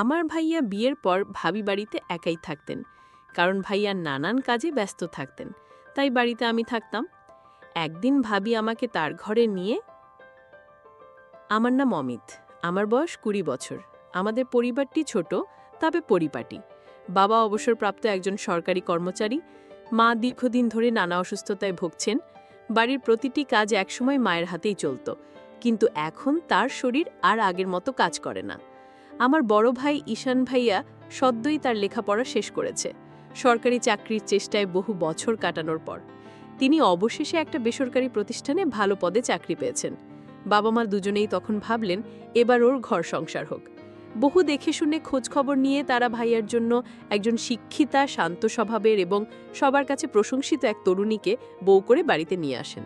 আমার ভাইয়া বিয়ের পর ভাবি বাড়িতে একাই থাকতেন, কারণ ভাইয়া নানান কাজে ব্যস্ত থাকতেন, তাই বাড়িতে আমি থাকতাম। একদিন ভাবি আমাকে তার ঘরে নিয়ে, আমার নাম অমিত, আমার বয়স কুড়ি বছর, আমাদের পরিবারটি ছোট, তবে পরিপাটি। বাবা অবসরপ্রাপ্ত একজন সরকারি কর্মচারী, মা দীর্ঘদিন ধরে নানা অসুস্থতায় ভুগছেন, বাড়ির প্রতিটি কাজ একসময় মায়ের হাতেই চলত, কিন্তু এখন তার শরীর আর আগের মতো কাজ করে না। আমার বড় ভাই ঈশান ভাইয়া সদ্যই তার লেখাপড়া শেষ করেছে। সরকারি চাকরির চেষ্টায় বহু বছর কাটানোর পর। তিনি অবশেষে একটা বেসরকারি প্রতিষ্ঠানে ভালো পদে চাকরি পেয়েছেন। বাবা মা দুজনেই তখন ভাবলেন, এবার ওর ঘর সংসার হোক। বহু দেখে শুনে খোঁজখবর নিয়ে তারা ভাইয়ার জন্য একজন শিক্ষিতা, শান্ত স্বভাবের এবং সবার কাছে প্রশংসিত এক তরুণীকে বউ করে বাড়িতে নিয়ে আসেন।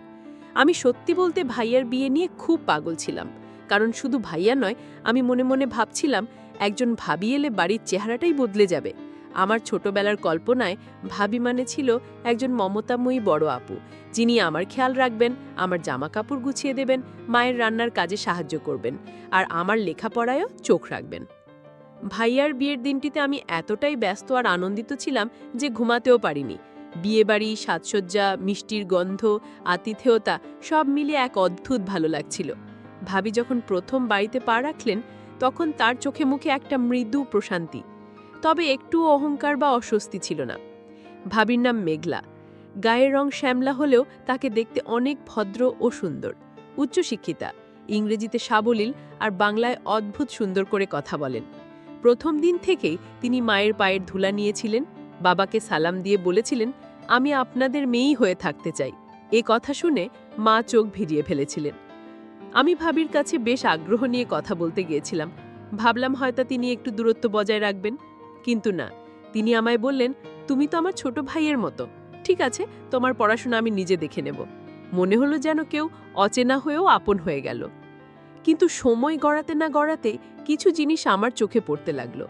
আমি সত্যি বলতে ভাইয়ার বিয়ে নিয়ে খুব পাগল ছিলাম। কারণ শুধু ভাইয়া নয়, আমি মনে মনে ভাবছিলাম একজন ভাবি এলে বাড়ির চেহারাটাই বদলে যাবে। আমার ছোটবেলার কল্পনায় ভাবি মানে ছিল একজন মমতাময়ী বড় আপু, যিনি আমার খেয়াল রাখবেন, আমার জামা কাপড় গুছিয়ে দেবেন, মায়ের রান্নার কাজে সাহায্য করবেন, আর আমার লেখাপড়ায়ও চোখ রাখবেন। ভাইয়ার বিয়ের দিনটিতে আমি এতটাই ব্যস্ত আর আনন্দিত ছিলাম যে ঘুমাতেও পারিনি। বিয়েবাড়ি, সাজসজ্জা, মিষ্টির গন্ধ, আতিথেয়তা সব মিলিয়ে এক অদ্ভুত ভালো লাগছিল। ভাবি যখন প্রথম বাড়িতে পা রাখলেন, তখন তার চোখে মুখে একটা মৃদু প্রশান্তি। তবে একটু অহংকার বা অস্বস্তি ছিল না। ভাবির নাম মেঘলা। গায়ের রং শ্যামলা হলেও তাকে দেখতে অনেক ভদ্র ও সুন্দর। উচ্চশিক্ষিতা, ইংরেজিতে সাবলীল আর বাংলায় অদ্ভুত সুন্দর করে কথা বলেন। প্রথম দিন থেকেই তিনি মায়ের পায়ের ধুলা নিয়েছিলেন, বাবাকে সালাম দিয়ে বলেছিলেন, আমি আপনাদের মেয়েই হয়ে থাকতে চাই। এ কথা শুনে মা চোখ ভিজিয়ে ফেলেছিলেন। আমি ভাবির কাছে বেশ আগ্রহ নিয়ে কথা বলতে গিয়েছিলাম। ভাবলাম হয়তো তিনি একটু দূরত্ব বজায় রাখবেন। কিন্তু না, তিনি আমায় বললেন, তুমি তো আমার ছোট ভাইয়ের মতো। ঠিক আছে, তোমার পড়াশোনা আমি নিজে দেখে নেব। মনে হলো যেন কেউ অচেনা হয়েও আপন হয়ে গেল। কিন্তু সময় গড়াতে না গড়াতে কিছু জিনিস আমার চোখে পড়তে লাগল।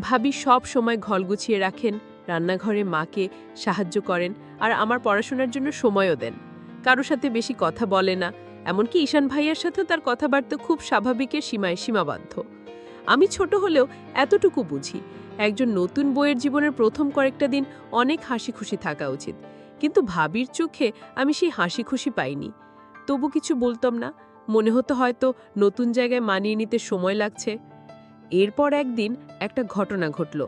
ভাবি সব সময় ঘল গুছিয়ে রাখেন, রান্নাঘরে মাকে সাহায্য করেন আর আমার পড়াশোনার জন্য সময়ও দেন। কারও সাথে বেশি কথা বলে না এমনকি ঈশান ভাইয়ের সাথে তার কথাবার্তা খুব স্বাভাবিকের সীমায় সীমাবদ্ধ। আমি ছোট হলেও এতটুকু বুঝি, একজন নতুন বইয়ের জীবনের প্রথম কয়েকটা দিন অনেক হাসি খুশি থাকা উচিত। কিন্তু ভাবির চোখে আমি সেই হাসি খুশি পাইনি। তবু কিছু বলতাম না, মনে হতো হয়তো নতুন জায়গায় মানিয়ে নিতে সময় লাগছে। এরপর একদিন একটা ঘটনা ঘটল,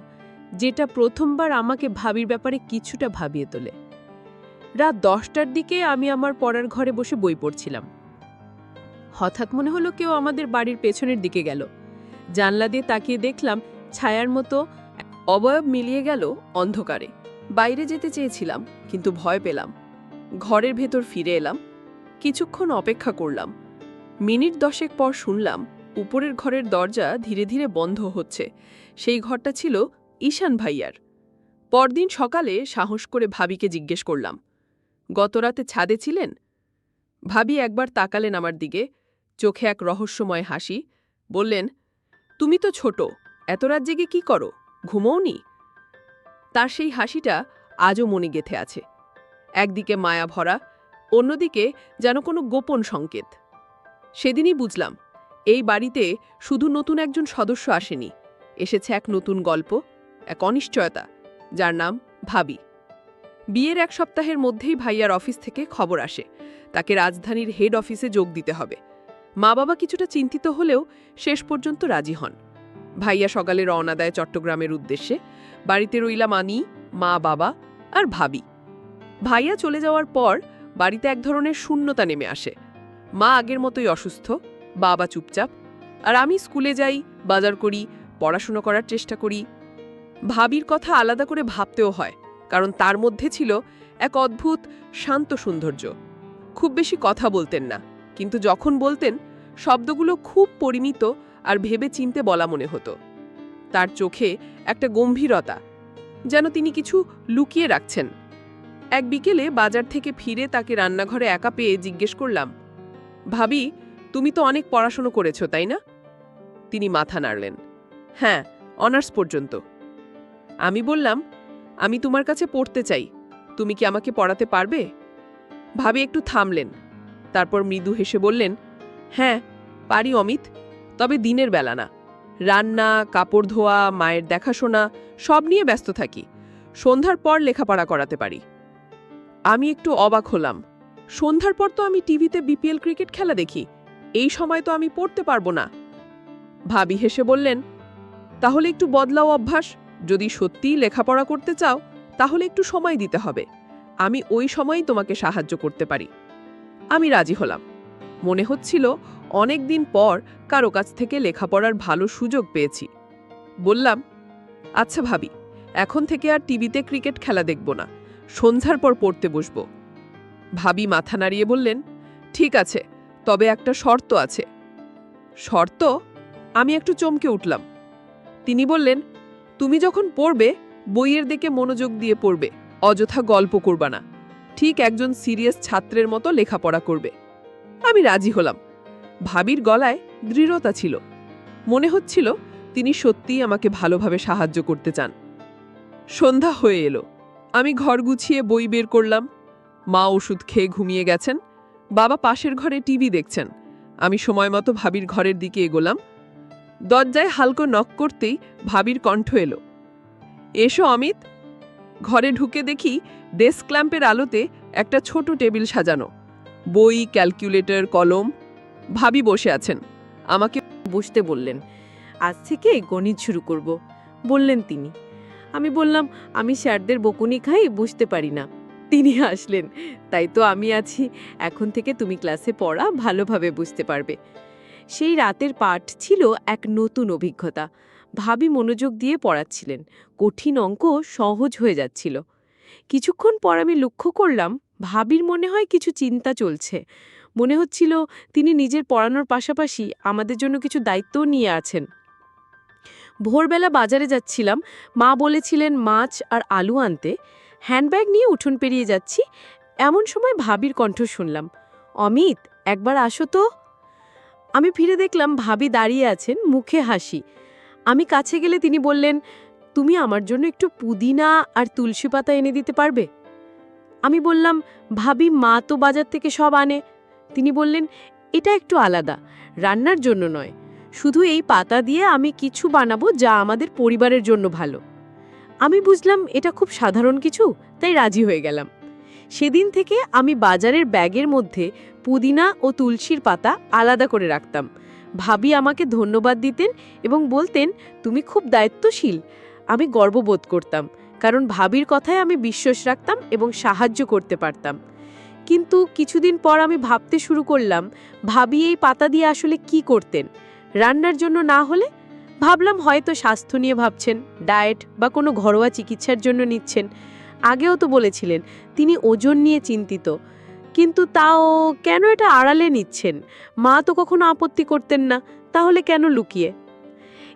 যেটা প্রথমবার আমাকে ভাবির ব্যাপারে কিছুটা ভাবিয়ে তোলে। রাত দশটার দিকে আমি আমার পড়ার ঘরে বসে বই পড়ছিলাম। হঠাৎ মনে হলো কেউ আমাদের বাড়ির পেছনের দিকে গেল। জানলা দিয়ে তাকিয়ে দেখলাম ছায়ার মতো অবয়ব মিলিয়ে গেল অন্ধকারে। বাইরে যেতে চেয়েছিলাম, কিন্তু ভয় পেলাম। ঘরের ভেতর ফিরে এলাম। কিছুক্ষণ অপেক্ষা করলাম। মিনিট দশেক পর শুনলাম উপরের ঘরের দরজা ধীরে ধীরে বন্ধ হচ্ছে। সেই ঘরটা ছিল ঈশান ভাইয়ার। পরদিন সকালে সাহস করে ভাবিকে জিজ্ঞেস করলাম, গতরাতে ছাদে ছিলেন? ভাবি একবার তাকালেন আমার দিকে চোখে এক রহস্যময় হাসি, বললেন, তুমি তো ছোট, এত রাত জেগে কি করো? ঘুমোওনি? তার সেই হাসিটা আজও মনে গেথে আছে। একদিকে মায়া ভরা, অন্যদিকে যেন কোনো গোপন সংকেত। সেদিনই বুঝলাম, এই বাড়িতে শুধু নতুন একজন সদস্য আসেনি, এসেছে এক নতুন গল্প, এক অনিশ্চয়তা, যার নাম ভাবি। বিয়ের এক সপ্তাহের মধ্যেই ভাইয়ার অফিস থেকে খবর আসে, তাকে রাজধানীর হেড অফিসে যোগ দিতে হবে। মা বাবা কিছুটা চিন্তিত হলেও শেষ পর্যন্ত রাজি হন। ভাইয়া সকালে রওনা দেয় চট্টগ্রামের উদ্দেশ্যে। বাড়িতে রইলাম আনি মা বাবা আর ভাবি। ভাইয়া চলে যাওয়ার পর বাড়িতে এক ধরনের শূন্যতা নেমে আসে। মা আগের মতোই অসুস্থ, বাবা চুপচাপ আর আমি স্কুলে যাই, বাজার করি, পড়াশুনো করার চেষ্টা করি। ভাবির কথা আলাদা করে ভাবতেও হয়, কারণ তার মধ্যে ছিল এক অদ্ভুত, শান্ত সৌন্দর্য। খুব বেশি কথা বলতেন না, কিন্তু যখন বলতেন শব্দগুলো খুব পরিমিত আর ভেবে চিনতে বলা মনে হতো। তার চোখে একটা গম্ভীরতা, যেন তিনি কিছু লুকিয়ে রাখছেন। এক বিকেলে বাজার থেকে ফিরে তাকে রান্নাঘরে একা পেয়ে জিজ্ঞেস করলাম, ভাবি, তুমি তো অনেক পড়াশুনো করেছ, তাই না? তিনি মাথা নাড়লেন হ্যাঁ অনার্স পর্যন্ত। আমি বললাম, আমি তোমার কাছে পড়তে চাই, তুমি কি আমাকে পড়াতে পারবে? ভাবি একটু থামলেন, তারপর মৃদু হেসে বললেন হ্যাঁ পারি অমিত, তবে দিনের বেলা না। রান্না, কাপড় ধোয়া, মায়ের দেখাশোনা, সব নিয়ে ব্যস্ত থাকি। সন্ধ্যার পর লেখাপড়া করাতে পারি। আমি একটু অবাক হলাম। সন্ধ্যার পর তো আমি টিভিতে বিপিএল ক্রিকেট খেলা দেখি। এই সময় তো আমি পড়তে পারব না। ভাবি হেসে বললেন, তাহলে একটু বদলাও অভ্যাস। যদি সত্যিই লেখাপড়া করতে চাও, তাহলে একটু সময় দিতে হবে। আমি ওই সময়ই তোমাকে সাহায্য করতে পারি। আমি রাজি হলাম। মনে হচ্ছিল অনেক দিন পর কারও কাছ থেকে লেখাপড়ার ভালো সুযোগ পেয়েছি। বললাম আচ্ছা ভাবি, এখন থেকে আর টিভিতে ক্রিকেট খেলা দেখব না, সন্ধ্যার পর পড়তে বসব। ভাবি মাথা নাড়িয়ে বললেন, ঠিক আছে, তবে একটা শর্ত আছে। শর্ত? আমি একটু চমকে উঠলাম। তিনি বললেন, তুমি যখন পড়বে, বইয়ের দিকে মনোযোগ দিয়ে পড়বে, অযথা গল্প করবা না। ঠিক একজন সিরিয়াস ছাত্রের মতো লেখাপড়া করবে। আমি রাজি হলাম। ভাবির গলায় দৃঢ়তা ছিল। মনে হচ্ছিল তিনি সত্যিই আমাকে ভালোভাবে সাহায্য করতে চান। সন্ধ্যা হয়ে এলো। আমি ঘর গুছিয়ে বই বের করলাম। মা ওষুধ খেয়ে ঘুমিয়ে গেছেন। বাবা পাশের ঘরে টিভি দেখছেন। আমি সময় মতো ভাবির ঘরের দিকে এগোলাম। দরজায় হালকো নক করতেই ভাবির কণ্ঠ এলো। এসো অমিত। ঘরে ঢুকে দেখি ডেস্ক ল্যাম্পের আলোতে একটা ছোট টেবিল সাজানো। বই, ক্যালকুলেটর, কলম, ভাবি বসে আছেন। আমাকে বসতে বললেন। আজ থেকে গণিত শুরু করব, বললেন তিনি। আমি বললাম, আমি স্যারদের বকুনি খাই বুঝতে পারি না। তিনি আসলেন তাই তো আমি আছি, এখন থেকে তুমি ক্লাসে পড়া, ভালোভাবে বুঝতে পারবে। সেই রাতের পাঠ ছিল এক নতুন অভিজ্ঞতা। ভাবি মনোযোগ দিয়ে পড়াচ্ছিলেন। কঠিন অঙ্ক সহজ হয়ে যাচ্ছিল। কিছুক্ষণ পর আমি লক্ষ্য করলাম ভাবির মনে হয় কিছু চিন্তা চলছে। মনে হচ্ছিল তিনি নিজের পড়ানোর পাশাপাশি আমাদের জন্য কিছু দায়িত্বও নিয়ে আছেন। ভোরবেলা বাজারে যাচ্ছিলাম। মা বলেছিলেন মাছ আর আলু আনতে। হ্যান্ডব্যাগ নিয়ে উঠোন পেরিয়ে যাচ্ছি। এমন সময় ভাবির কণ্ঠ শুনলাম। অমিত, একবার আসো তো। আমি ফিরে দেখলাম ভাবি দাঁড়িয়ে আছেন, মুখে হাসি। আমি কাছে গেলে তিনি বললেন, তুমি আমার জন্য একটু পুদিনা আর তুলসী পাতা এনে দিতে পারবে? আমি বললাম, ভাবি, মা তো বাজার থেকে সব আনে। তিনি বললেন, এটা একটু আলাদা, রান্নার জন্য নয়। শুধু এই পাতা দিয়ে আমি কিছু বানাবো যা আমাদের পরিবারের জন্য ভালো। আমি বুঝলাম, এটা খুব সাধারণ কিছু, তাই রাজি হয়ে গেলাম। সেদিন থেকে আমি বাজারের ব্যাগের মধ্যে পুদিনা ও তুলসীর পাতা আলাদা করে রাখতাম। ভাবি আমাকে ধন্যবাদ দিতেন এবং বলতেন, তুমি খুব দায়িত্বশীল। আমি গর্ববোধ করতাম। কারণ ভাবির কথায় আমি বিশ্বাস রাখতাম এবং সাহায্য করতে পারতাম। কিন্তু কিছুদিন পর আমি ভাবতে শুরু করলাম, ভাবি এই পাতা দিয়ে আসলে কি করতেন? রান্নার জন্য না হলে? ভাবলাম হয়তো স্বাস্থ্য নিয়ে ভাবছেন, ডায়েট বা কোনো ঘরোয়া চিকিৎসার জন্য নিচ্ছেন। আগেও তো বলেছিলেন, তিনি ওজন নিয়ে চিন্তিত। কিন্তু তাও কেন এটা আড়ালে নিচ্ছেন? মা তো কখনো আপত্তি করতেন না, তাহলে কেন লুকিয়ে?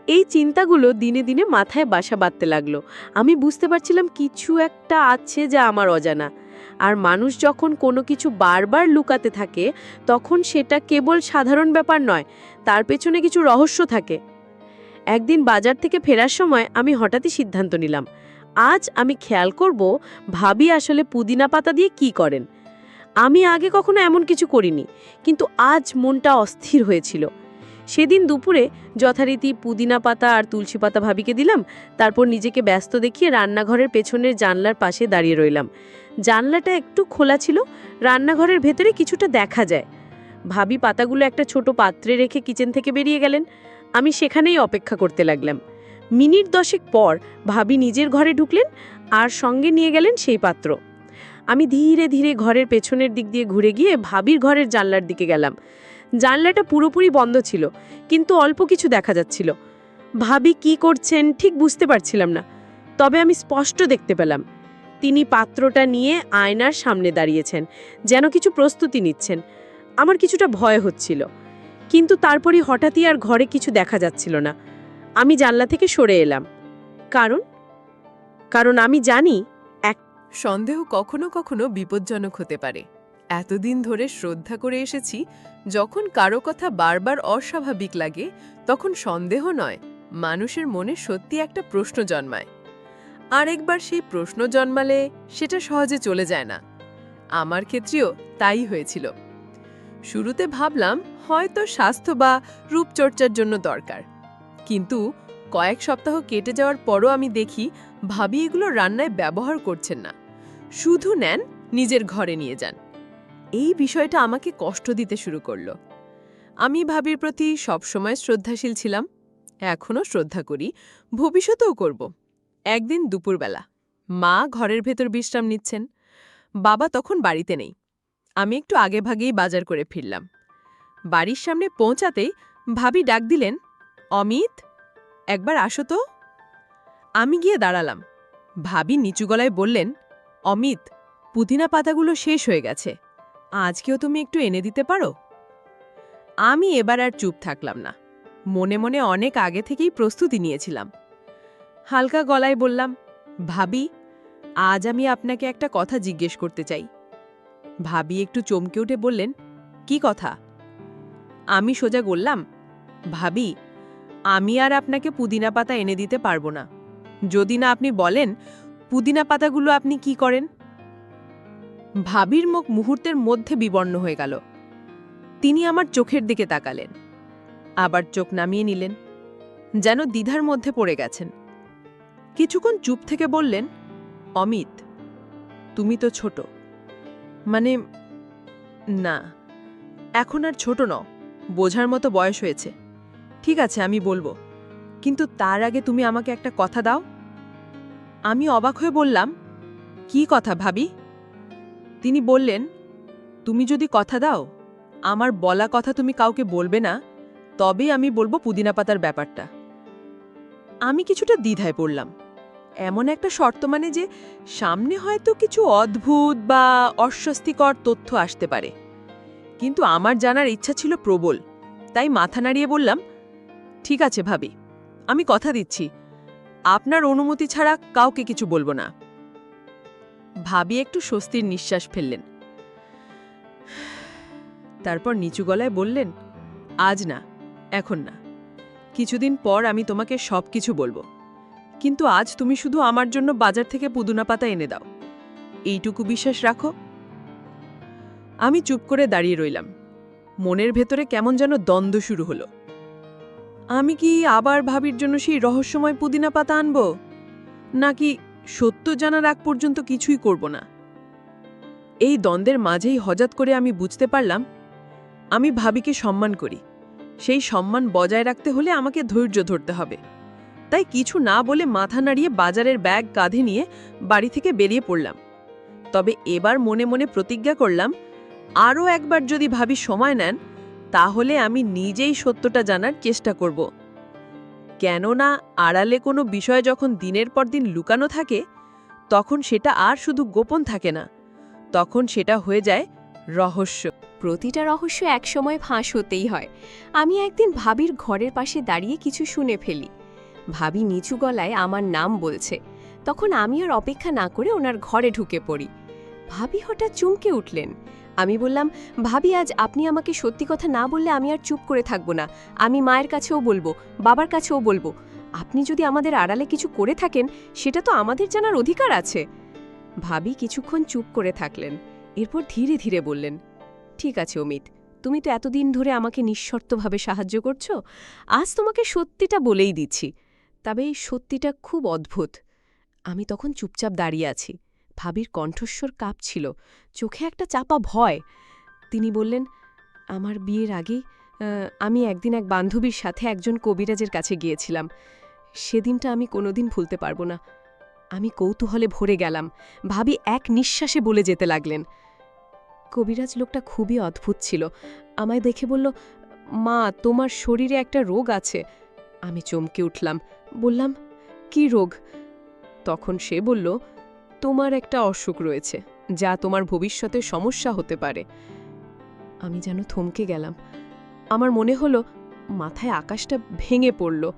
এই চিন্তাগুলো দিনে দিনে মাথায় বাসা বাঁধতে লাগল। আমি বুঝতে পারছিলাম কিছু একটা আছে যা আমার অজানা। আর মানুষ যখন কোনো কিছু বারবার লুকাতে থাকে, তখন সেটা কেবল সাধারণ ব্যাপার নয়, তার পেছনে কিছু রহস্য থাকে। একদিন বাজার থেকে ফেরার সময় আমি হঠাৎই সিদ্ধান্ত নিলাম, আজ আমি খেয়াল করব ভাবি আসলে পুদিনা পাতা দিয়ে কি করেন। আমি আগে কখনো এমন কিছু করিনি, কিন্তু আজ মনটা অস্থির হয়েছিল। সেদিন দুপুরে যথারীতি পুদিনা পাতা আর তুলসী পাতা ভাবিকে দিলাম, তারপর নিজেকে ব্যস্ত দেখিয়ে রান্নাঘরের পেছনের জানলার পাশে দাঁড়িয়ে রইলাম। জানলাটা একটু খোলা ছিল, রান্নাঘরের ভেতরে কিছুটা দেখা যায়। ভাবি পাতাগুলো একটা ছোট পাত্রে রেখে কিচেন থেকে বেরিয়ে গেলেন। আমি সেখানেই অপেক্ষা করতে লাগলাম। মিনিট দশেক পর ভাবি নিজের ঘরে ঢুকলেন আর সঙ্গে নিয়ে গেলেন সেই পাত্র। আমি ধীরে ধীরে ঘরের পেছনের দিক দিয়ে ঘুরে গিয়ে ভাবির ঘরের জানলার দিকে গেলাম। জানলাটা পুরোপুরি বন্ধ ছিল, কিন্তু অল্প কিছু দেখা যাচ্ছিল। ভাবি কি করছেন ঠিক বুঝতে পারছিলাম না, তবে আমি স্পষ্ট দেখতে পেলাম। তিনি পাত্রটা নিয়ে আয়নার সামনে দাঁড়িয়েছেন, যেন কিছু প্রস্তুতি নিচ্ছেন। আমার কিছুটা ভয় হচ্ছিল, কিন্তু তারপরই হঠাৎই আর ঘরে কিছু দেখা যাচ্ছিল না। আমি জানলা থেকে সরে এলাম। কারণ? কারণ আমি জানি এক সন্দেহ কখনো কখনো বিপজ্জনক হতে পারে। এতদিন ধরে শ্রদ্ধা করে এসেছি, যখন কারও কথা বারবার অস্বাভাবিক লাগে, তখন সন্দেহ নয়, মানুষের মনে সত্যি একটা প্রশ্ন জন্মায়। আরেকবার সেই প্রশ্ন জন্মালে সেটা সহজে চলে যায় না। আমার ক্ষেত্রেও তাই হয়েছিল। শুরুতে ভাবলাম, হয়তো স্বাস্থ্য বা রূপচর্চার জন্য দরকার। কিন্তু কয়েক সপ্তাহ কেটে যাওয়ার পরও আমি দেখি, ভাবি এগুলো রান্নায় ব্যবহার করছেন না। শুধু নেন, নিজের ঘরে নিয়ে যান। এই বিষয়টা আমাকে কষ্ট দিতে শুরু করল। আমি ভাবির প্রতি সবসময় শ্রদ্ধাশীল ছিলাম এখনও শ্রদ্ধা করি, ভবিষ্যতেও করব। একদিন দুপুরবেলা, মা ঘরের ভেতর বিশ্রাম নিচ্ছেন, বাবা তখন বাড়িতে নেই, আমি একটু আগে ভাগেই বাজার করে ফিরলাম। বাড়ির সামনে পৌঁছাতেই ভাবি ডাক দিলেন, অমিত, একবার আসো তো। আমি গিয়ে দাঁড়ালাম, ভাবি নিচু গলায় বললেন, অমিত, পুদিনা পাতাগুলো শেষ হয়ে গেছে আজকেও তুমি একটু এনে দিতে পারো? আমি এবার আর চুপ থাকলাম না। মনে মনে অনেক আগে থেকেই প্রস্তুতি নিয়েছিলাম। হালকা গলায় বললাম, ভাবি, আজ আমি আপনাকে একটা কথা জিজ্ঞেস করতে চাই। ভাবি একটু চমকে উঠে বললেন, কি কথা? আমি সোজা বললাম, ভাবি, আমি আর আপনাকে পুদিনা পাতা এনে দিতে পারব না। যদি না আপনি বলেন, পুদিনা পাতাগুলো আপনি কি করেন? ভাবির মুখ মুহূর্তের মধ্যে বিবর্ণ হয়ে গেল। তিনি আমার চোখের দিকে তাকালেন। আবার চোখ নামিয়ে নিলেন, যেন দ্বিধার মধ্যে পড়ে গেছেন। কিছুক্ষণ চুপ থেকে বললেন, অমিত, তুমি তো ছোট। মানে না, এখন আর ছোট নও, বোঝার মতো বয়স হয়েছে। ঠিক আছে, আমি বলব। কিন্তু তার আগে তুমি আমাকে একটা কথা দাও। আমি অবাক হয়ে বললাম, কি কথা ভাবি? তিনি বললেন, তুমি যদি কথা দাও, আমার বলা কথা তুমি কাউকে বলবে না, তবেই আমি বলব পুদিনা পাতার ব্যাপারটা। আমি কিছুটা দ্বিধায় পড়লাম। এমন একটা শর্ত মানে যে, সামনে হয়তো কিছু অদ্ভুত বা অস্বস্তিকর তথ্য আসতে পারে। কিন্তু আমার জানার ইচ্ছা ছিল প্রবল। তাই মাথা নাড়িয়ে বললাম, ঠিক আছে ভাবি, আমি কথা দিচ্ছি। আপনার অনুমতি ছাড়া কাউকে কিছু বলব না। ভাবি একটু স্বস্তির নিঃশ্বাস ফেললেন। তারপর নিচু গলায় বললেন, আজ না, এখন না। কিছুদিন পর আমি তোমাকে সব কিছু বলব। কিন্তু আজ তুমি শুধু আমার জন্য বাজার থেকে পুদুনা পাতা এনে দাও। এইটুকু বিশ্বাস রাখো? আমি চুপ করে দাঁড়িয়ে রইলাম। মনের ভেতরে কেমন যেন দ্বন্দ্ব শুরু হলো। আমি কি আবার ভাবির জন্য সেই রহস্যময় পুদিনা পাতা আনব? নাকি সত্য জানার আগ পর্যন্ত কিছুই করব না। এই দ্বন্দ্বের মাঝেই হজাত করে আমি বুঝতে পারলাম, আমি ভাবিকে সম্মান করি। সেই সম্মান বজায় রাখতে হলে আমাকে ধৈর্য ধরতে হবে। তাই কিছু না বলে মাথা নাড়িয়ে বাজারের ব্যাগ কাঁধে নিয়ে বাড়ি থেকে বেরিয়ে পড়লাম। তবে এবার মনে মনে প্রতিজ্ঞা করলাম, আরও একবার যদি ভাবি সময় নেন, তাহলে আমি নিজেই সত্যটা জানার চেষ্টা করব। কেননা আড়ালে কোনো বিষয় যখন দিনের পর দিন লুকানো থাকে, তখন সেটা আর শুধু গোপন থাকে না। তখন সেটা হয়ে যায় রহস্য। প্রতিটা রহস্য একসময় ফাঁস হতেই হয়। আমি একদিন ভাবির ঘরের পাশে দাঁড়িয়ে কিছু শুনে ফেলি। ভাবি নিচু গলায় আমার নাম বলছে। তখন আমি আর অপেক্ষা না করে ওনার ঘরে ঢুকে পড়ি। ভাবি হঠাৎ চমকে উঠলেন। আমি বললাম, ভাবি, আজ আপনি আমাকে সত্যি কথা না বললে আমি আর চুপ করে থাকব না। আমি মায়ের কাছেও বলব, বাবার কাছেও বলব। আপনি যদি আমাদের আড়ালে কিছু করে থাকেন, সেটা তো আমাদের জানার অধিকার আছে। ভাবি কিছুক্ষণ চুপ করে থাকলেন, এরপর ধীরে ধীরে বললেন, ঠিক আছে অমিত, তুমি তো এতদিন ধরে আমাকে নিঃশর্তভাবে সাহায্য করছ, আজ তোমাকে সত্যিটা বলেই দিচ্ছি। তবে এই সত্যিটা খুব অদ্ভুত। আমি তখন চুপচাপ দাঁড়িয়ে আছি। ভাবির কণ্ঠস্বর কাঁপছিল। চোখে একটা চাপা ভয়। তিনি বললেন, আমার বিয়ের আগেই আমি একদিন এক বান্ধবীর সাথে একজন কবিরাজের কাছে গিয়েছিলাম। সেদিনটা আমি কোনোদিন ভুলতে পারব না। আমি কৌতূহলে ভরে গেলাম। ভাবি এক নিঃশ্বাসে বলে যেতে লাগলেন। কবিরাজ লোকটা খুবই অদ্ভুত ছিল। আমায় দেখে বলল, মা, তোমার শরীরে একটা রোগ আছে। আমি চমকে উঠলাম। বললাম, কি রোগ? তখন সে বলল তোমার একটা অসুখ রয়েছে, যা তোমার ভবিষ্যতে সমস্যা হতে পারে। আমি যেন থমকে গেলাম। আমার মনে হলো, মাথায় আকাশটা ভেঙে পড়ল।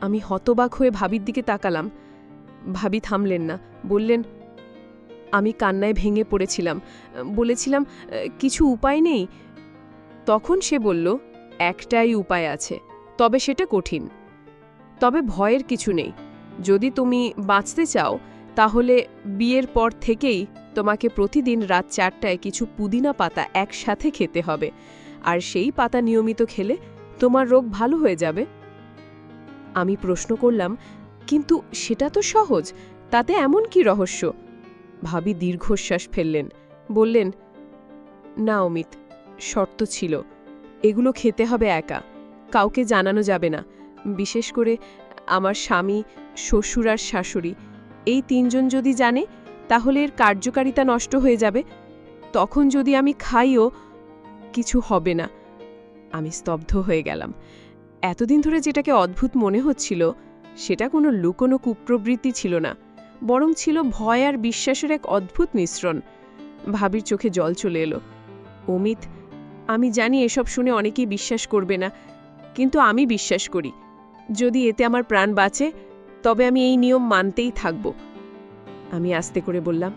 আমি হতবাক হয়ে ভাবির দিকে তাকালাম। ভাবি থামলেন না, বললেন, আমি কান্নায় ভেঙে পড়েছিলাম। বলেছিলাম, কিছু উপায় নেই? তখন সে বলল, একটাই উপায় আছে, তবে সেটা কঠিন। তবে ভয়ের কিছু নেই। যদি তুমি বাঁচতে চাও তাহলে বিয়ের পর থেকেই তোমাকে প্রতিদিন রাত চারটায় কিছু পুদিনা পাতা একসাথে খেতে হবে। আর সেই পাতা নিয়মিত খেলে তোমার রোগ ভালো হয়ে যাবে। আমি প্রশ্ন করলাম, কিন্তু সেটা তো সহজ, তাতে এমন কি রহস্য? ভাবি দীর্ঘশ্বাস ফেললেন, বললেন, না অমিত, শর্ত ছিল, এগুলো খেতে হবে একা, কাউকে জানানো যাবে না। বিশেষ করে আমার স্বামী, শ্বশুর আর শাশুড়ি এই তিনজন যদি জানে, তাহলে এর কার্যকারিতা নষ্ট হয়ে যাবে। তখন যদি আমি খাইও, কিছু হবে না। আমি স্তব্ধ হয়ে গেলাম। এতদিন ধরে যেটাকে অদ্ভুত মনে হচ্ছিল, সেটা কোনো লুকোনো কুপ্রবৃত্তি ছিল না, বরং ছিল ভয় আর বিশ্বাসের এক অদ্ভুত মিশ্রণ। ভাবির চোখে জল চলে এলো। অমিত, আমি জানি এসব শুনে অনেকেই বিশ্বাস করবে না, কিন্তু আমি বিশ্বাস করি। যদি এতে আমার প্রাণ বাঁচে তবে আমি এই নিয়ম মানতেই থাকব। আমি আস্তে করে বললাম,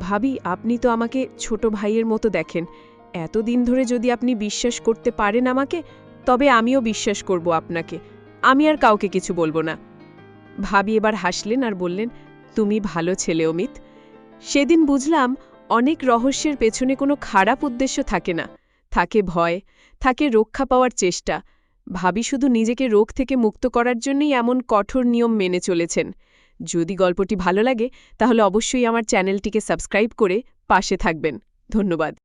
ভাবি, আপনি তো আমাকে ছোট ভাইয়ের মতো দেখেন। এতদিন ধরে যদি আপনি বিশ্বাস করতে পারেন আমাকে, তবে আমিও বিশ্বাস করব আপনাকে। আমি আর কাউকে কিছু বলব না। ভাবি এবার হাসলেন আর বললেন, তুমি ভালো ছেলে, অমিত। সেদিন বুঝলাম অনেক রহস্যের পেছনে কোনো খারাপ উদ্দেশ্য থাকে না। থাকে ভয়, থাকে রক্ষা পাওয়ার চেষ্টা। ভাবি শুধু নিজেকে রোগ থেকে মুক্ত করার জন্যই এমন কঠোর নিয়ম মেনে চলেছেন। যদি গল্পটি ভালো লাগে, তাহলে অবশ্যই আমার চ্যানেলটিকে সাবস্ক্রাইব করে পাশে থাকবেন। ধন্যবাদ।